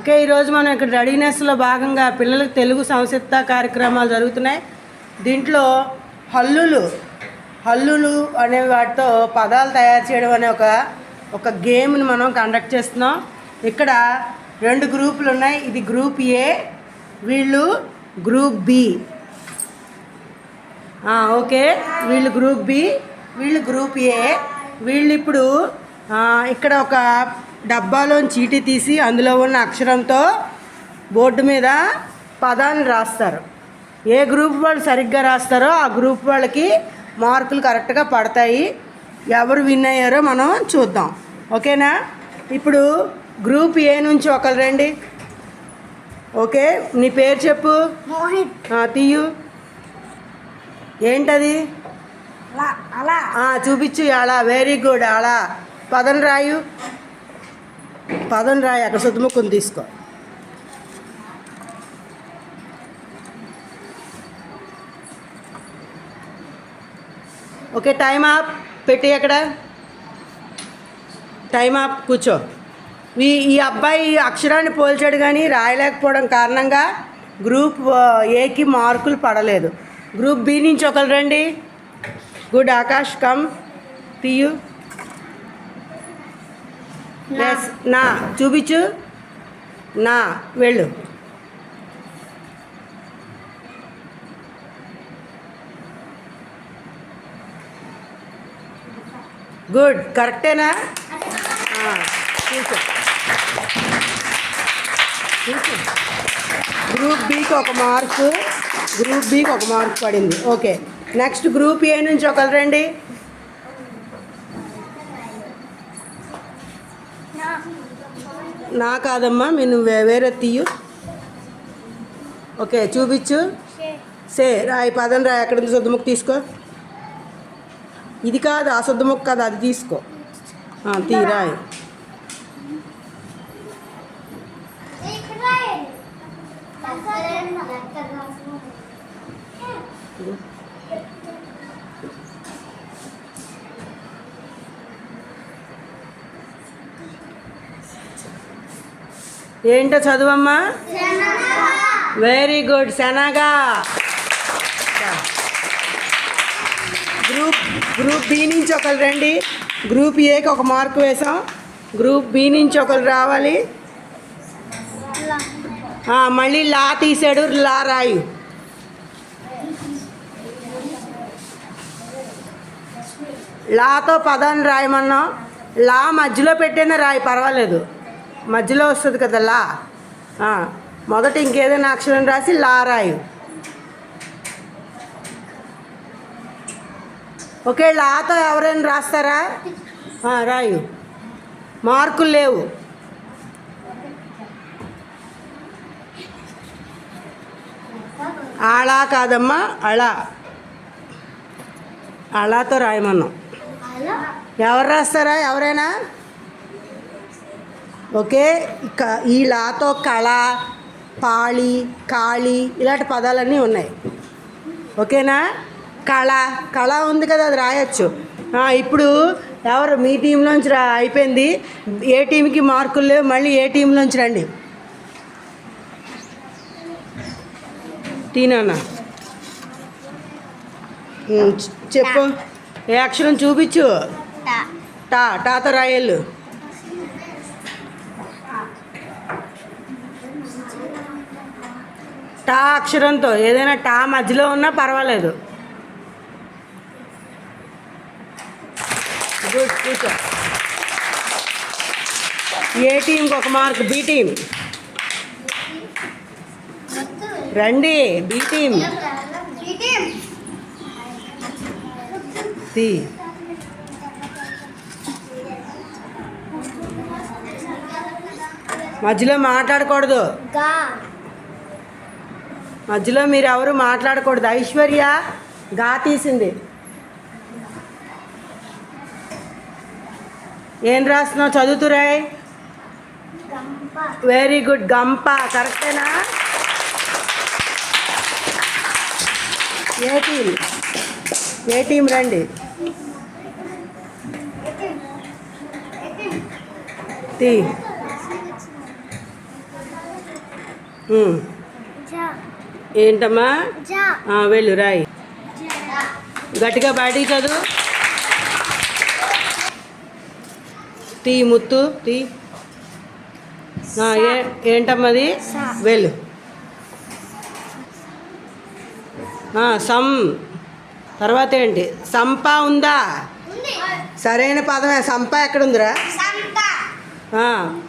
Okay ఈరోజు మనం ఇక్కడ రెడీనెస్లో భాగంగా పిల్లలకు తెలుగు సంసిద్ధ కార్యక్రమాలు జరుగుతున్నాయి. దీంట్లో హల్లులు హల్లులు అనే వాటితో పదాలు తయారు చేయడం అనే ఒక ఒక గేమ్ని మనం కండక్ట్ చేస్తున్నాం. ఇక్కడ రెండు గ్రూపులు ఉన్నాయి. ఇది గ్రూప్ ఏ వీళ్ళు గ్రూప్ బి ఓకే వీళ్ళు గ్రూప్ బి వీళ్ళు గ్రూప్ ఏ వీళ్ళు ఇప్పుడు ఇక్కడ ఒక డబ్బాలో చీటీ తీసి అందులో ఉన్న అక్షరంతో బోర్డు మీద పదాన్ని రాస్తారు. ఏ గ్రూప్ వాళ్ళు సరిగ్గా రాస్తారో ఆ గ్రూప్ వాళ్ళకి మార్కులు కరెక్ట్గా పడతాయి. ఎవరు విన్ అయ్యారో మనం చూద్దాం. ఓకేనా? ఇప్పుడు గ్రూప్ ఏ నుంచి ఒకరు రండి. ఓకే నీ పేరు చెప్పు. తీయు. ఏంటది? చూపించు అలా. వెరీ గుడ్ అలా. పదం రాయు. పదం రాయి అక్కడ సుద్దుముక్కుని తీసుకో. ఓకే టైం ఆప్ పెట్టి అక్కడ టైం ఆప్ కూర్చో. ఈ ఈ అబ్బాయి అక్షరాన్ని పోల్చాడు కానీ రాయలేకపోవడం కారణంగా గ్రూప్ ఏకి మార్కులు పడలేదు. గ్రూప్ బి నుంచి ఒకరు రండి. Good Akash come. PU yes నా. చూపించు. నా. వెళ్ళు. గుడ్ కరెక్టేనా ఆ, గ్రూప్ బికి ఒక మార్కు గ్రూప్ బికి ఒక మార్క్ పడింది. ఓకే నెక్స్ట్ గ్రూప్ ఏ నుంచి ఒకరు రండి. నా కాదమ్మా మీ వే- వేరే తీయు. ఓకే చూపించు. సే రాయి పదం రాయి ఎక్కడ ఉంది సొద్దుముక్కు తీసుకో. ఇది కాదు ఆ సొద్దుముక్కు కాదు అది తీసుకో. ఆ, తీ రాయి. ఏంటో చదువమ్మా? వెరీ గుడ్ శనగా. గ్రూప్ గ్రూప్ బి నుంచి ఒకరు రండి. గ్రూప్ ఏకి ఒక మార్క్ వేసాం. గ్రూప్ బి నుంచి ఒకరు రావాలి. మళ్ళీ లా తీసాడు లా రాయు. లాతో పదాన్ని రాయమన్నాం. లా మధ్యలో పెట్టిన రాయి పర్వాలేదు. మధ్యలో వస్తుంది కదా లా మొదట ఇంకేదైనా అక్షరం రాసి లా రాయు. ఓకే లాతో ఎవరైనా రాస్తారా? రాయు. మార్కులు లేవు. ఆళా కాదమ్మా అళా. అళాతో రాయమన్నాం. ఎవరు రాస్తారా? ఎవరైనా? ఓకే? ఈ లాతో కళ పాళి కాళి ఇలాంటి పదాలన్నీ ఉన్నాయి. ఓకేనా? కళ కళ ఉంది కదా అది రాయొచ్చు. ఇప్పుడు ఎవరు మీ టీంలోంచి రా అయిపోయింది. ఏ టీంకి మార్కులు లేవు మళ్ళీ ఏ టీంలోంచి రండి. చె- చెప్పు. ఏ అక్షరం చూపించు. టా. టాతో రాయలు టా అక్షరంతో ఏదైనా టా మధ్యలో ఉన్నా పర్వాలేదు. గుడ్ కూర్చో ఏ టీంకి ఒక మార్క్ బి టీం రండి బి టీం తీ మధ్యలో మాట్లాడకూడదు. మధ్యలో మీరు ఎవరు మాట్లాడకూడదు. ఐశ్వర్య గా తీసింది. ఏం రాస్తున్నావు చదువుతురాయ్? వెరీ గుడ్ గంప. కరెక్టేనా? A team? ఏ టీం రండి. టీ. ఏంటమ్మా? వెళ్ళు రాయి. గట్టిగా బయటికి చదువు. తీ ముత్తు తీ ఏ ఏంటమ్మది. వెళ్ళు. సం. తర్వాత ఏంటి? సంప ఉందా? సరైన పదమే. సంప ఎక్కడ ఉందిరా సంత ఆ,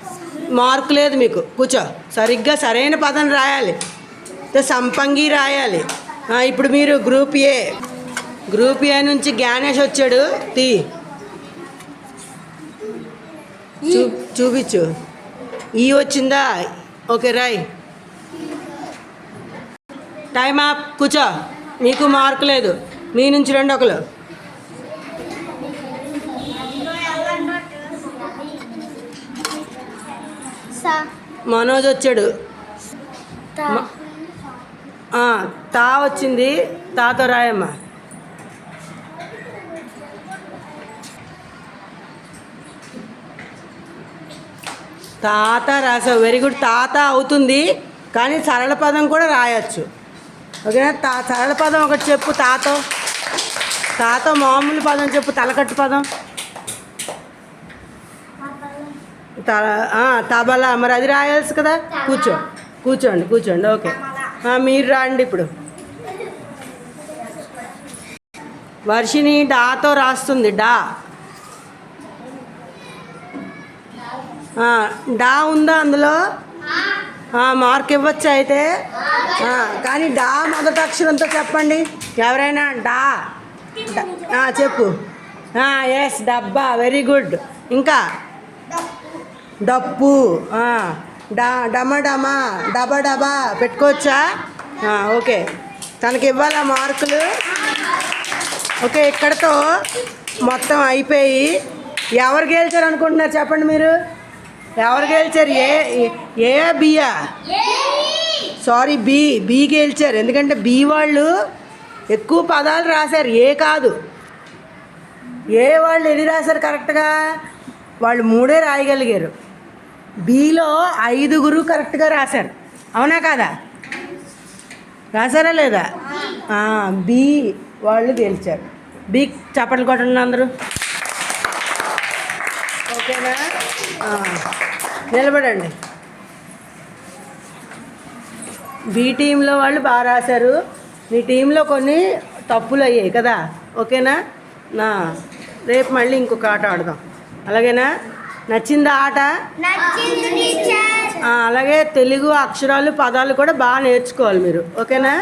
మార్కు లేదు మీకు. కూర్చో. సరిగ్గా సరైన పదం రాయాలి. సంపంగి రాయాలి. ఇప్పుడు మీరు గ్రూప్ ఏ గ్రూప్ ఏ నుంచి జ్ఞానేష్ వచ్చాడు తీ. చూ చూపించు. ఈ వచ్చిందా? ఓకే రాయ్. టైం ఆప్ కూర్చో. మీకు మార్కు లేదు. మీ నుంచి రెండు ఒకరు మనోజ్ వచ్చాడు. త వచ్చింది. తాతో రాయమ్మా. తాత రాసావు. వెరీ గుడ్ తాత అవుతుంది. కానీ సరళ పదం కూడా రాయొచ్చు. ఓకేనా? తా సరళ పదం ఒకటి చెప్పు తాతో. తాత మామూలు పదం చెప్పు. తలకట్టు పదం. తల తబలా. మరి అది రాయాల్సి కదా? కూర్చో. కూర్చోండి కూర్చోండి. ఓకే. మీరు రండి ఇప్పుడు. వర్షిని డాతో రాస్తుంది డా. డా ఉందా అందులో? మార్క్ ఇవ్వచ్చు అయితే. కానీ డా మొదటి అక్షరంతో చెప్పండి. ఎవరైనా డా. చెప్పు. ఎస్ డబ్బా వెరీ గుడ్ ఇంకా? డప్పు. డా డమ డమ డబ డబా పెట్టుకోవచ్చా? ఓకే. తనకి ఇవ్వాలా మార్కులు? ఓకే ఇక్కడతో మొత్తం అయిపోయి ఎవరు గెలిచారు అనుకుంటున్నారు చెప్పండి మీరు? ఎవరు గెలిచారు? ఏ ఏ బియా సారీ బి బి గెలిచారు. ఎందుకంటే బి వాళ్ళు ఎక్కువ పదాలు రాశారు. ఏ కాదు. ఏ వాళ్ళు ఎన్ని రాశారు కరెక్ట్గా? వాళ్ళు మూడే రాయగలిగారు. బిలో ఐదుగురు కరెక్ట్గా రాశారు. అవునా కాదా? రాశారా లేదా? బి వాళ్ళు గెలిచారు. బి చప్పట్లు కొట్టండి అందరూ? ఓకేనా? నిలబడండి. బి టీంలో వాళ్ళు బాగా రాశారు. మీ టీంలో కొన్ని తప్పులు అయ్యాయి కదా? ఓకేనా? నా రేపు మళ్ళీ ఇంకొక ఆట ఆడదాం. అలాగేనా? నచ్చిందా ఆట? అలాగే తెలుగు అక్షరాలు పదాలు కూడా బాగా నేర్చుకోవాలి మీరు. ఓకేనా?